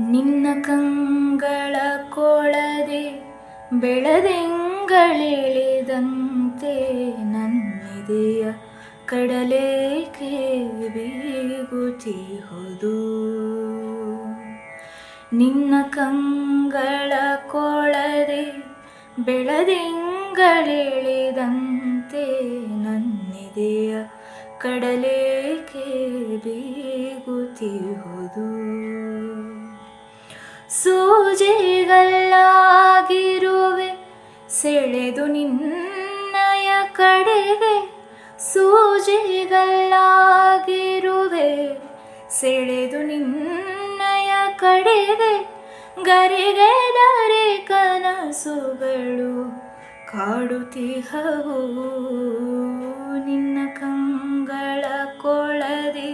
ನಿನ್ನ ಕಂಗಳ ಕೊಳದೆ ಬೆಳೆದೆಂಗಳಿಳಿದಂತೆ ನನ್ನಿದೆಯ ಕಡಲೇಕೆ ಹೋದು? ನಿನ್ನ ಕಂಗಳ ಕೊಳದೆ ಬೆಳೆದೆಂಗಳಿಳಿದಂತೆ ನನ್ನಿದೆಯ ಕಡಲೇಕೆ ಬೀಗುತ್ತಿಹುದು ಸೂಜಿಗಲ್ಲಾಗಿರುವೆ ಸೆಳೆದು ನಿನ್ನಯ ಕಡೆಗೆ ಸೂಜಿಗಲ್ಲಾಗಿರುವೆ ಸೆಳೆದು ನಿನ್ನಯ ಕಡೆಗೆ ಗರಿಗೆ ದರೆ ಕನಸುಗಳು ಕಾಡುತ್ತಿಹವು ನಿನ್ನ ಕಂಗಳ ಕೊಳದಿ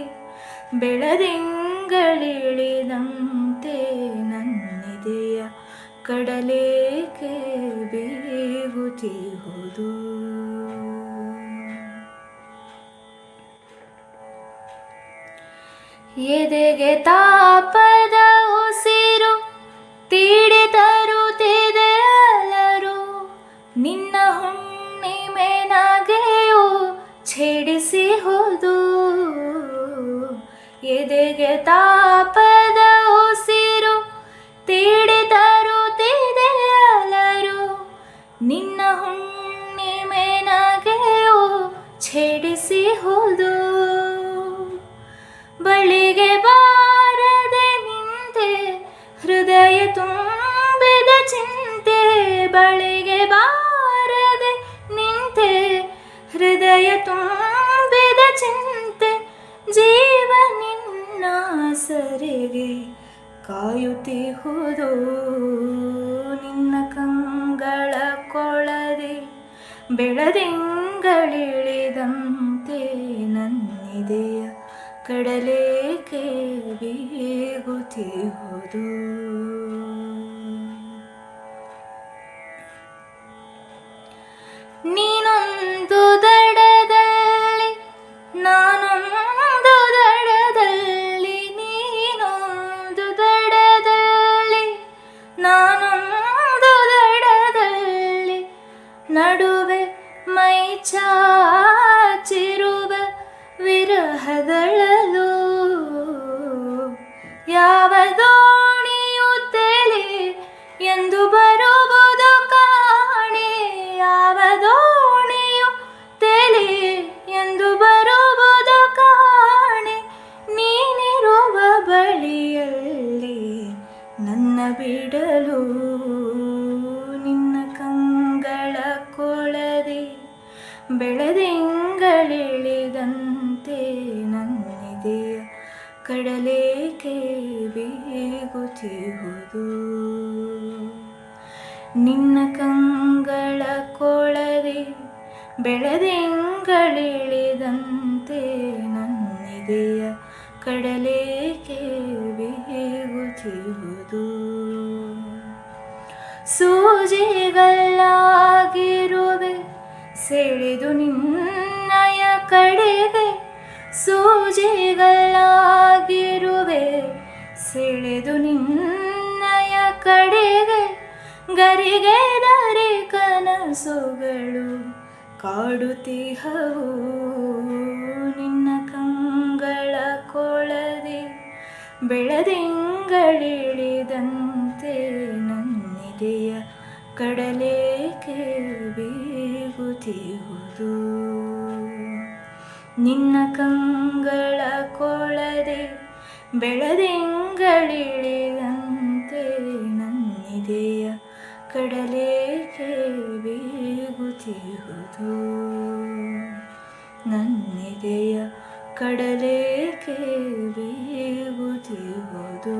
ಬೆಳದಿಂಗಳಿಳಿದಂತೆ ಕಡಲೇಕೆ ಬೀಗುತ್ತಿಹುದು ಎದೆಗೆ ತಾಪದ ಉಸಿರು ತೀಡಿ ತರುತ್ತಿದೆ ಅಲರು ನಿನ್ನ ಹುಣ್ಣಿಮೆ ಛೇಡಿಸಿ ಹೋದು ಎದೆಗೆ ತಾಪದ ಉಸಿರು ತೀಡಿ ಬಳಿಗೆ ಬಾರದೆ ನಿಂತೆ, ಹೃದಯ ತುಂಬಿದ ಚಿಂತೆ, ಬಳಿಗೆ ಬಾರದೆ ನಿಂತೆ, ಹೃದಯ ತುಂಬಿದ ಚಿಂತೆ, ಜೀವ ನಿನ್ನ ಸರಿಗೆ ಕಾಯುತ್ತಿಹುದು. ನಿನ್ನ ಕಂಗಳ ಕೊಳದೆ ಬೆಳದಿಂಗಳಿಳಿದಂತೆ ನನ್ನಿದೆಯ ಕಡಲೇಕೆ ಬೀಗುತ್ತಿಹುದು ನೀನೊಂದು ದಡದಲ್ಲಿ ನಾನೊಂದು ದಡದಲ್ಲಿ ನೀನೊಂದು ದಡದಲ್ಲಿ ನಾನೊಂದು ದಡದಲ್ಲಿ ನಡುವೆ ಮೈ ಚಾಚಿರುವ ಯಾವ ದೋಣಿಯು ತಲೆ ಎಂದು ಬರುವುದು ಕಾಣೆ. ಯಾವ ದೋಣಿಯು ತಲೆ ಎಂದು ಬರುವುದು ಕಾಣೆ. ನೀನಿರುವ ಬಳಿಯಲ್ಲಿ ನನ್ನ ಬಿಡಲು ನಿನ್ನ ಕಂಗಳ ಕೊಳದೆ ಬೆಳೆದಿಂಗಳಿಳಿದಂತೆ ನನ್ನಿದೆಯ ಕಡಲೇಕೆ ಬೀಗುತ್ತಿಹುದು ನಿನ್ನ ಕಂಗಳ ಕೊಳದೆ ಬೆಳೆದೆಂಗಳಿಳಿದಂತೆ ನನ್ನಿದೆಯ ಕಡಲೇಕೆ ಬೀಗುತ್ತಿಹುದು ಸೂಜಿಗಲ್ಲಾಗಿರುವೆ ಸೆಳೆದು ನಿನ್ನಯ ಕಡೆಗೆ ಸೂಜಿಗಲ್ಲಾಗಿರುವೆ ಸೆಳೆದು ನಿನ್ನಯ ಕಡೆಗೆ ಗರಿಗೆ ದರೆ ಕನಸುಗಳು ಕಾಡುತ್ತಿಹವು. ನಿನ್ನ ಕಂಗಳ ಕೊಳದೆ ಬೆಳದಿಂಗಳಿಳಿದಂತೆ ನನ್ನಿದೆಯ ಕಡಲೇಕೆ ಬೀಗುತ್ತಿಹುದು? ನಿನ್ನ ಕಂಗಳ ಕೊಳದೆ ಬೆಳದಿಂಗಳಿಳಿದಂತೆ ನನ್ನಿದೆಯ ಕಡಲೇಕೆ ಬೀಗುತ್ತಿರುವುದು ನನ್ನಿದೆಯ ಕಡಲೇಕೆ ಬೀಗುತ್ತಿಹುದು